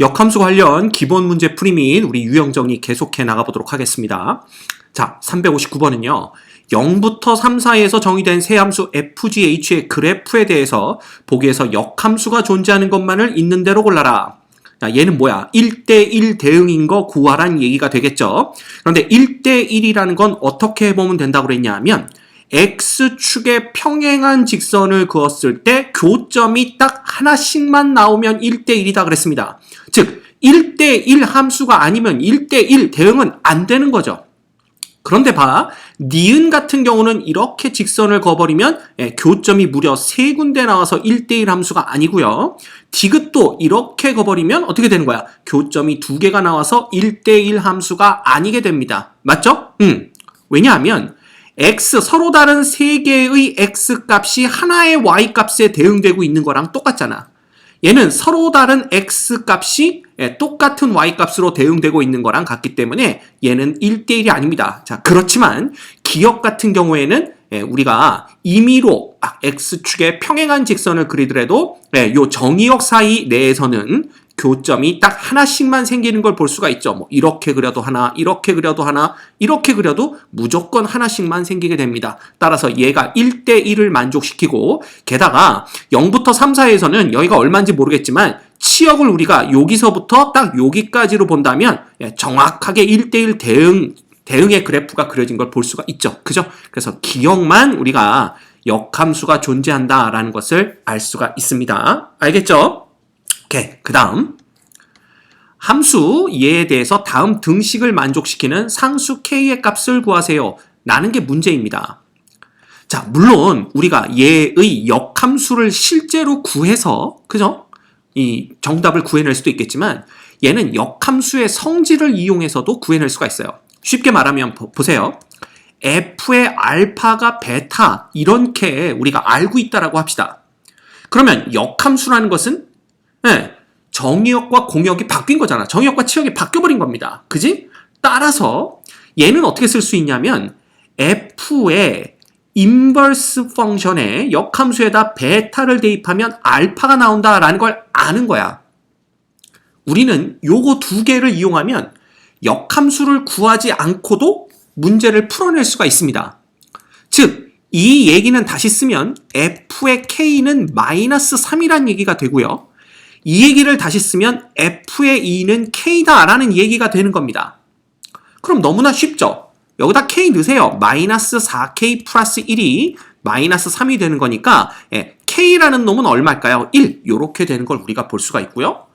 역함수 관련 기본 문제 풀이 및 우리 유형 정리 계속해 나가보도록 하겠습니다. 자, 359번은요. 0부터 3 사이에서 정의된 세 함수 fgh의 그래프에 대해서 보기에서 역함수가 존재하는 것만을 있는 대로 골라라. 자, 얘는 뭐야? 1대1 대응인 거 구하란 얘기가 되겠죠. 그런데 1대1이라는 건 어떻게 해보면 된다고 그랬냐 하면 x축에 평행한 직선을 그었을 때 교점이 딱 하나씩만 나오면 1대1이다 그랬습니다. 즉 1대1 함수가 아니면 1대1 대응은 안 되는 거죠. 그런데 봐, 니은 같은 경우는 이렇게 직선을 그어버리면 예, 교점이 무려 세 군데 나와서 1대1 함수가 아니고요. 디귿도 이렇게 그어버리면 어떻게 되는 거야? 교점이 두 개가 나와서 1대1 함수가 아니게 됩니다. 맞죠? 음. 왜냐하면 x 서로 다른 세 개의 x 값이 하나의 y 값에 대응되고 있는 거랑 똑같잖아. 얘는 서로 다른 x 값이 예, 똑같은 y 값으로 대응되고 있는 거랑 같기 때문에 얘는 1대1이 아닙니다. 자, 그렇지만 기억 같은 경우에는 예, 우리가 임의로 아, x축에 평행한 직선을 그리더라도 예, 요 정의역 사이 내에서는 교점이 딱 하나씩만 생기는 걸 볼 수가 있죠. 뭐 이렇게 그려도 하나, 이렇게 그려도 하나, 이렇게 그려도 무조건 하나씩만 생기게 됩니다. 따라서 얘가 1대1을 만족시키고 게다가 0부터 3, 4에서는 여기가 얼마인지 모르겠지만 치역을 우리가 여기서부터 딱 여기까지로 본다면 예, 정확하게 1대1 대응 대응의 그래프가 그려진 걸 볼 수가 있죠. 그죠? 그래서 기억만 우리가 역함수가 존재한다라는 것을 알 수가 있습니다. 알겠죠? 오케이. 그 다음. 함수 얘에 대해서 다음 등식을 만족시키는 상수 k의 값을 구하세요. 라는 게 문제입니다. 자, 물론 우리가 얘의 역함수를 실제로 구해서, 그죠? 이 정답을 구해낼 수도 있겠지만 얘는 역함수의 성질을 이용해서도 구해낼 수가 있어요. 쉽게 말하면 보, 보세요. f의 알파가 베타 이렇게 우리가 알고 있다라고 합시다. 그러면 역함수라는 것은 네, 정의역과 공역이 바뀐 거잖아. 정의역과 치역이 바뀌어버린 겁니다. 그지? 따라서 얘는 어떻게 쓸 수 있냐면 f의 인버스 펑션에 역함수에다 베타를 대입하면 알파가 나온다라는 걸 아는 거야. 우리는 요거 두 개를 이용하면 역함수를 구하지 않고도 문제를 풀어낼 수가 있습니다. 즉, 이 얘기는 다시 쓰면 f의 k는 마이너스 3이란 얘기가 되고요. 이 얘기를 다시 쓰면 f의 2는 k다 라는 얘기가 되는 겁니다. 그럼 너무나 쉽죠? 여기다 k 넣으세요. 마이너스 4k 플러스 1이 마이너스 3이 되는 거니까 예, k라는 놈은 얼마일까요? 1 이렇게 되는 걸 우리가 볼 수가 있고요.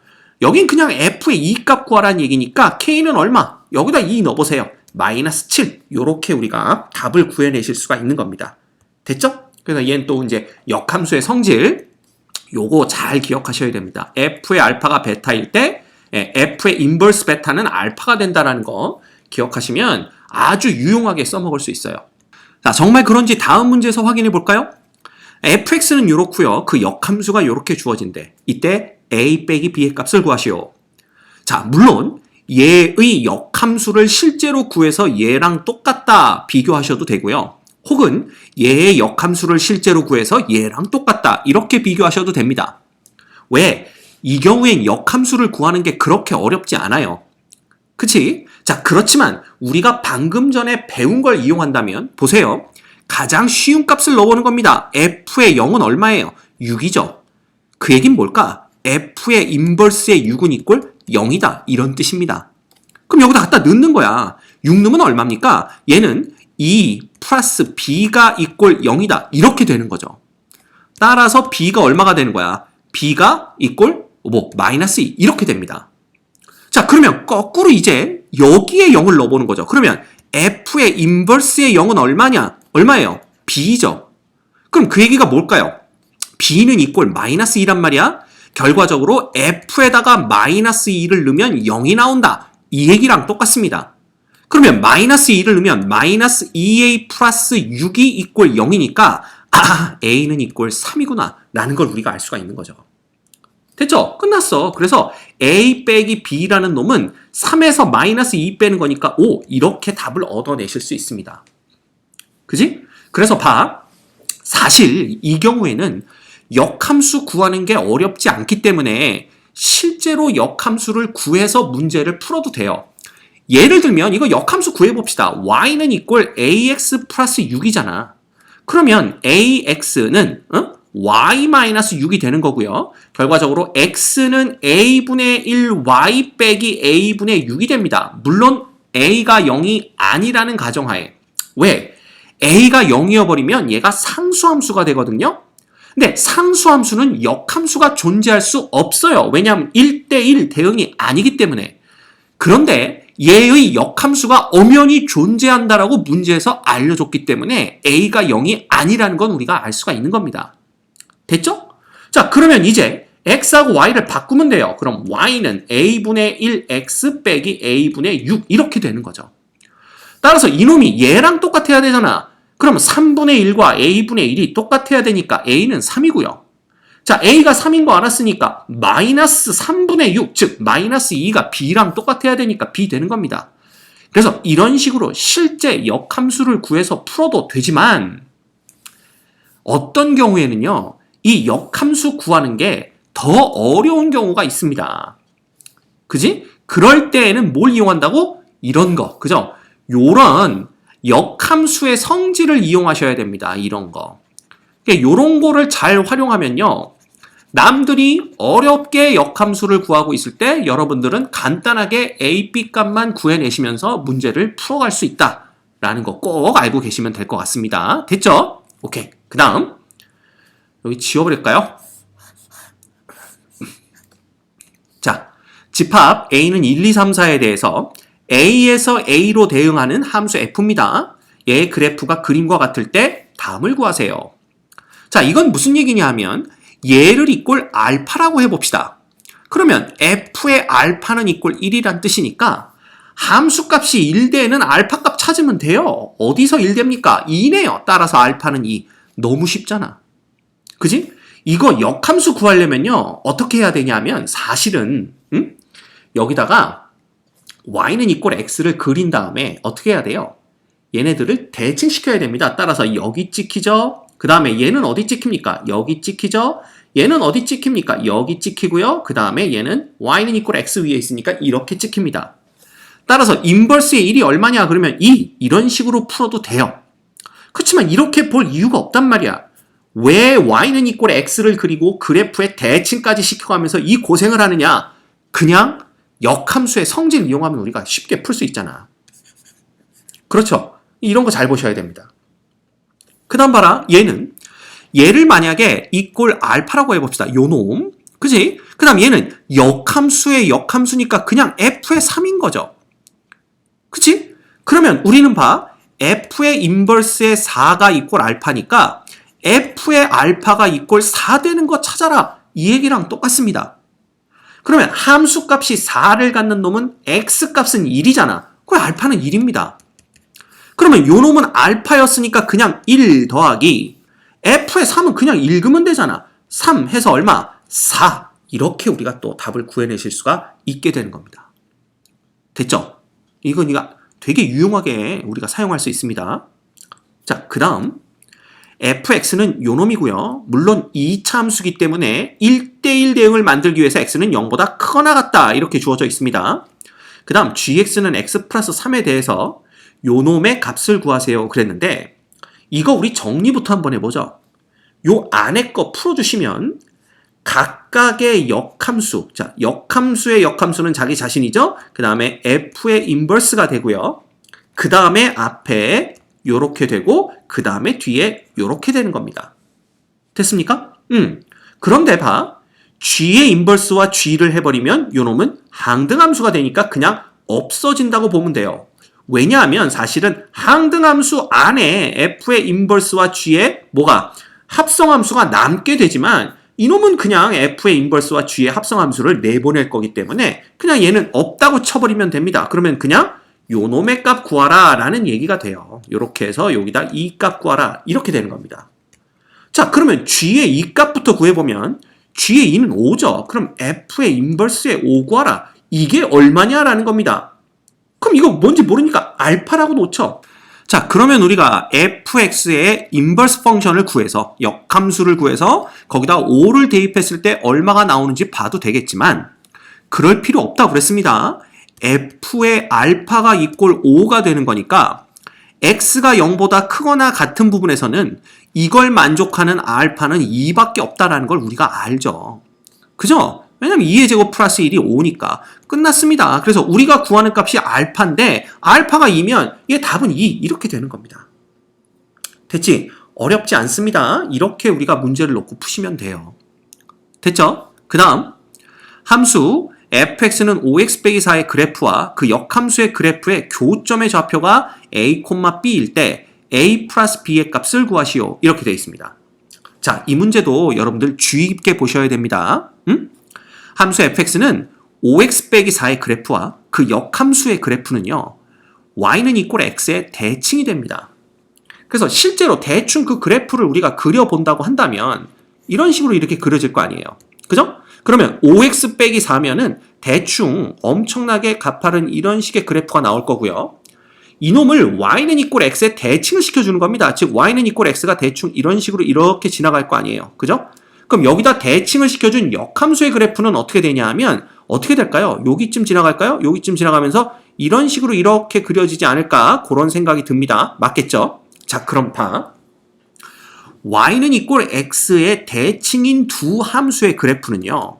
여긴 그냥 f의 2 값 구하라는 얘기니까 k는 얼마? 여기다 2 넣어보세요. 마이너스 7 이렇게 우리가 답을 구해내실 수가 있는 겁니다. 됐죠? 그래서 얘는 또 이제 역함수의 성질 요거 잘 기억하셔야 됩니다. f의 알파가 베타일 때 예, f의 인버스 베타는 알파가 된다라는 거 기억하시면 아주 유용하게 써먹을 수 있어요. 자, 정말 그런지 다음 문제에서 확인해 볼까요? fx는 이렇고요. 그 역함수가 이렇게 주어진대. 이때 a 빼기 b의 값을 구하시오. 자, 물론 얘의 역함수를 실제로 구해서 얘랑 똑같다 비교하셔도 되고요. 혹은 얘의 역함수를 실제로 구해서 얘랑 똑같다 이렇게 비교하셔도 됩니다. 왜? 이 경우엔 역함수를 구하는 게 그렇게 어렵지 않아요. 그치? 자, 그렇지만 우리가 방금 전에 배운 걸 이용한다면 보세요. 가장 쉬운 값을 넣어보는 겁니다. f의 0은 얼마예요? 6이죠. 그 얘긴 뭘까? f의 인버스의 6은 이꼴 0이다. 이런 뜻입니다. 그럼 여기다 갖다 넣는 거야. 6 넣으면 얼마입니까? 얘는 2 플러스 b가 이꼴 0이다. 이렇게 되는 거죠. 따라서 b가 얼마가 되는 거야? b가 이꼴 뭐 마이너스 2 이렇게 됩니다. 자 그러면 거꾸로 이제 여기에 0을 넣어보는 거죠. 그러면 f의 인버스의 0은 얼마냐? 얼마예요? b죠. 그럼 그 얘기가 뭘까요? b는 이꼴 마이너스 2란 말이야. 결과적으로 f에다가 마이너스 2를 넣으면 0이 나온다. 이 얘기랑 똑같습니다. 그러면 마이너스 2를 넣으면 마이너스 2a 플러스 6이 이꼴 0이니까 아 a는 이꼴 3이구나 라는 걸 우리가 알 수가 있는 거죠. 됐죠? 끝났어. 그래서 a 빼기 b라는 놈은 3에서 마이너스 2 빼는 거니까 5 이렇게 답을 얻어내실 수 있습니다. 그지? 그래서 봐. 사실 이 경우에는 역함수 구하는 게 어렵지 않기 때문에 실제로 역함수를 구해서 문제를 풀어도 돼요. 예를 들면 이거 역함수 구해봅시다. y는 이꼴 ax 플러스 6이잖아. 그러면 ax는 어? y-6이 되는 거고요. 결과적으로 x는 a분의 1 y 빼기 a분의 6이 됩니다. 물론 a가 0이 아니라는 가정하에. 왜? a가 0이어버리면 얘가 상수함수가 되거든요. 근데 상수함수는 역함수가 존재할 수 없어요. 왜냐하면 1대1 대응이 아니기 때문에. 그런데 얘의 역함수가 엄연히 존재한다라고 문제에서 알려줬기 때문에 a가 0이 아니라는 건 우리가 알 수가 있는 겁니다. 됐죠? 자, 그러면 이제 x하고 y를 바꾸면 돼요. 그럼 y는 a분의 1x 빼기 a분의 6 이렇게 되는 거죠. 따라서 이놈이 얘랑 똑같아야 되잖아. 그럼 3분의 1과 a분의 1이 똑같아야 되니까 a는 3이고요. 자, a가 3인 거 알았으니까 마이너스 3분의 6, 즉 마이너스 2가 b랑 똑같아야 되니까 b 되는 겁니다. 그래서 이런 식으로 실제 역함수를 구해서 풀어도 되지만 어떤 경우에는요. 이 역함수 구하는 게 더 어려운 경우가 있습니다. 그지? 그럴 때에는 뭘 이용한다고? 이런 거. 그죠? 요런 역함수의 성질을 이용하셔야 됩니다. 이런 거. 요런 거를 잘 활용하면요. 남들이 어렵게 역함수를 구하고 있을 때 여러분들은 간단하게 A, B 값만 구해내시면서 문제를 풀어갈 수 있다라는 거 꼭 알고 계시면 될 것 같습니다. 됐죠? 오케이. 그 다음 여기 지워버릴까요? 자, 집합 A는 1, 2, 3, 4에 대해서 A에서 A로 대응하는 함수 F입니다. 얘의 그래프가 그림과 같을 때 다음을 구하세요. 자, 이건 무슨 얘기냐 하면 얘를 이꼴 알파라고 해봅시다. 그러면 f의 알파는 이꼴 1이란 뜻이니까 함수 값이 1대에는 알파 값 찾으면 돼요. 어디서 1됩니까? 2네요. 따라서 알파는 2. 너무 쉽잖아. 그지? 이거 역함수 구하려면요. 어떻게 해야 되냐면 사실은 음? 여기다가 y는 이꼴 x를 그린 다음에 어떻게 해야 돼요? 얘네들을 대칭시켜야 됩니다. 따라서 여기 찍히죠? 그 다음에 얘는 어디 찍힙니까? 여기 찍히죠? 얘는 어디 찍힙니까? 여기 찍히고요. 그 다음에 얘는 y는 이꼴 x 위에 있으니까 이렇게 찍힙니다. 따라서 인버스의 1이 얼마냐? 그러면 2 이런 식으로 풀어도 돼요. 그렇지만 이렇게 볼 이유가 없단 말이야. 왜 y는 이꼴 x를 그리고 그래프에 대칭까지 시켜가면서 이 고생을 하느냐? 그냥 역함수의 성질을 이용하면 우리가 쉽게 풀 수 있잖아. 그렇죠? 이런 거 잘 보셔야 됩니다. 그 다음 봐라. 얘는 얘를 만약에 이꼴 알파라고 해봅시다. 요 놈. 그지? 그 다음 얘는 역함수의 역함수니까 그냥 f의 3인 거죠. 그치? 그러면 우리는 봐. f의 인버스의 4가 이꼴 알파니까 f의 알파가 이꼴 4 되는 거 찾아라. 이 얘기랑 똑같습니다. 그러면 함수 값이 4를 갖는 놈은 x 값은 1이잖아. 그 알파는 1입니다. 그러면 요 놈은 알파였으니까 그냥 1 더하기 f의 3은 그냥 읽으면 되잖아. 3 해서 얼마? 4. 이렇게 우리가 또 답을 구해내실 수가 있게 되는 겁니다. 됐죠? 이건 이가 되게 유용하게 우리가 사용할 수 있습니다. 자, 그 다음 fx는 요 놈이고요. 물론 2차 함수기 때문에 1대1 대응을 만들기 위해서 x는 0보다 크거나 같다 이렇게 주어져 있습니다. 그 다음 gx는 x 플러스 3에 대해서 요 놈의 값을 구하세요 그랬는데 이거 우리 정리부터 한번 해보죠. 요 안에 거 풀어주시면 각각의 역함수, 자 역함수의 역함수는 자기 자신이죠. 그 다음에 f의 인버스가 되고요. 그 다음에 앞에 요렇게 되고 그 다음에 뒤에 요렇게 되는 겁니다. 됐습니까? 음. 그런데 봐. g의 인버스와 g를 해버리면 요 놈은 항등함수가 되니까 그냥 없어진다고 보면 돼요. 왜냐하면 사실은 항등함수 안에 f의 인버스와 g의 뭐가 합성함수가 남게 되지만 이놈은 그냥 f의 인버스와 g의 합성함수를 내보낼 거기 때문에 그냥 얘는 없다고 쳐버리면 됩니다. 그러면 그냥 요 놈의 값 구하라 라는 얘기가 돼요. 이렇게 해서 여기다 이 값 구하라 이렇게 되는 겁니다. 자 그러면 g의 이 값부터 구해보면 g의 2는 5죠. 그럼 f의 인버스의 5 구하라. 이게 얼마냐라는 겁니다. 그럼 이거 뭔지 모르니까 알파라고 놓쳐. 자, 그러면 우리가 fx의 인버스 펑션을 구해서 역함수를 구해서 거기다 5를 대입했을 때 얼마가 나오는지 봐도 되겠지만 그럴 필요 없다고 그랬습니다. f의 알파가 이꼴 5가 되는 거니까 x가 0보다 크거나 같은 부분에서는 이걸 만족하는 알파는 2밖에 없다라는 걸 우리가 알죠. 그죠? 왜냐면 2의 제곱 플러스 1이 5니까 끝났습니다. 그래서 우리가 구하는 값이 알파인데 알파가 2면 얘 답은 2 이렇게 되는 겁니다. 됐지? 어렵지 않습니다. 이렇게 우리가 문제를 놓고 푸시면 돼요. 됐죠? 그 다음 함수 fx는 5x 빼기 4의 그래프와 그 역함수의 그래프의 교점의 좌표가 a, b일 때 a 플러스 b의 값을 구하시오. 이렇게 되어 있습니다. 자, 이 문제도 여러분들 주의 깊게 보셔야 됩니다. 음? 함수 fx는 5x 빼기 4의 그래프와 그 역함수의 그래프는요. y는 이꼴 x의 대칭이 됩니다. 그래서 실제로 대충 그 그래프를 우리가 그려본다고 한다면 이런 식으로 이렇게 그려질 거 아니에요. 그죠? 그러면 5x 빼기 4면은 대충 엄청나게 가파른 이런 식의 그래프가 나올 거고요. 이놈을 y는 이꼴 x에 대칭을 시켜주는 겁니다. 즉 y는 이꼴 x가 대충 이런 식으로 이렇게 지나갈 거 아니에요. 그죠? 그럼 여기다 대칭을 시켜준 역함수의 그래프는 어떻게 되냐 하면 어떻게 될까요? 여기쯤 지나갈까요? 여기쯤 지나가면서 이런 식으로 이렇게 그려지지 않을까? 그런 생각이 듭니다. 맞겠죠? 자, 그럼 다. y는 이꼴 x의 대칭인 두 함수의 그래프는요.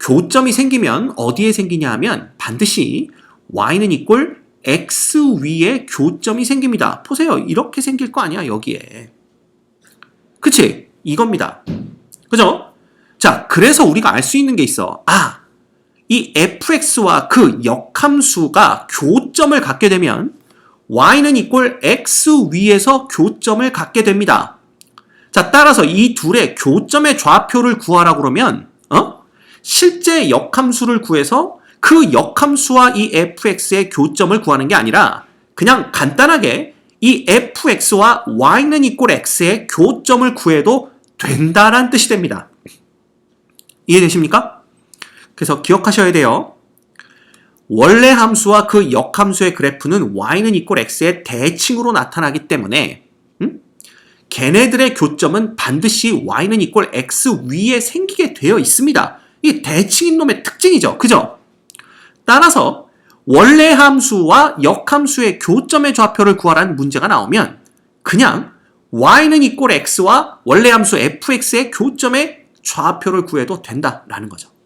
교점이 생기면 어디에 생기냐 하면 반드시 y는 이꼴 x 위에 교점이 생깁니다. 보세요. 이렇게 생길 거 아니야, 여기에. 그치? 이겁니다. 그죠? 자, 그래서 우리가 알 수 있는 게 있어. 아, 이 fx와 그 역함수가 교점을 갖게 되면 y는 이꼴 x 위에서 교점을 갖게 됩니다. 자, 따라서 이 둘의 교점의 좌표를 구하라고 그러면 어? 실제 역함수를 구해서 그 역함수와 이 fx의 교점을 구하는 게 아니라 그냥 간단하게 이 fx와 y는 이꼴 x의 교점을 구해도 된다란 뜻이 됩니다. 이해되십니까? 그래서 기억하셔야 돼요. 원래 함수와 그 역함수의 그래프는 y는 이꼴 x의 대칭으로 나타나기 때문에 음? 걔네들의 교점은 반드시 y는 이꼴 x 위에 생기게 되어 있습니다. 이 대칭인 놈의 특징이죠. 그죠? 따라서 원래 함수와 역함수의 교점의 좌표를 구하라는 문제가 나오면 그냥 y는 이꼴 x와 원래 함수 fx의 교점의 좌표를 구해도 된다라는 거죠.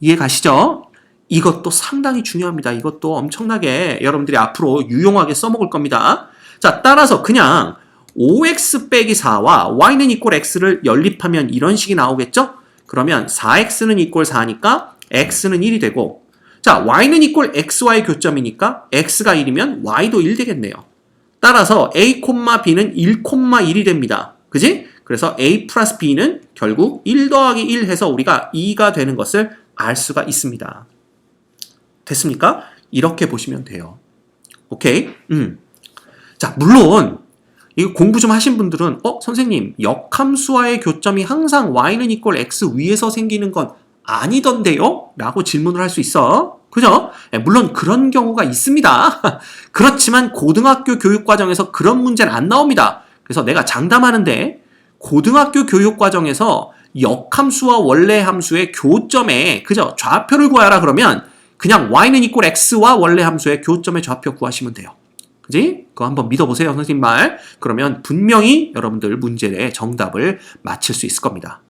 이해 가시죠? 이것도 상당히 중요합니다. 이것도 엄청나게 여러분들이 앞으로 유용하게 써먹을 겁니다. 자, 따라서 그냥 5x 빼기 4와 y는 이꼴 x를 연립하면 이런 식이 나오겠죠? 그러면 4x는 이꼴 4니까 x는 1이 되고 자, y는 이꼴 xy의 교점이니까 x가 1이면 y도 1 되겠네요. 따라서 a, b는 1, 1이 됩니다. 그지? 그래서 a 플러스 b는 결국 1 더하기 1 해서 우리가 2가 되는 것을 알 수가 있습니다. 됐습니까? 이렇게 보시면 돼요. 오케이? 음. 자, 물론 이거 공부 좀 하신 분들은 어, 선생님, 역함수와의 교점이 항상 y는 이꼴 x 위에서 생기는 건 아니던데요? 라고 질문을 할 수 있어. 그죠? 예, 물론 그런 경우가 있습니다. 그렇지만 고등학교 교육 과정에서 그런 문제는 안 나옵니다. 그래서 내가 장담하는데 고등학교 교육 과정에서 역함수와 원래 함수의 교점에 그죠? 좌표를 구하라 그러면 그냥 y는 이꼴 x와 원래 함수의 교점의 좌표 구하시면 돼요. 그지? 그거 한번 믿어보세요, 선생님 말. 그러면 분명히 여러분들 문제의 정답을 맞힐 수 있을 겁니다.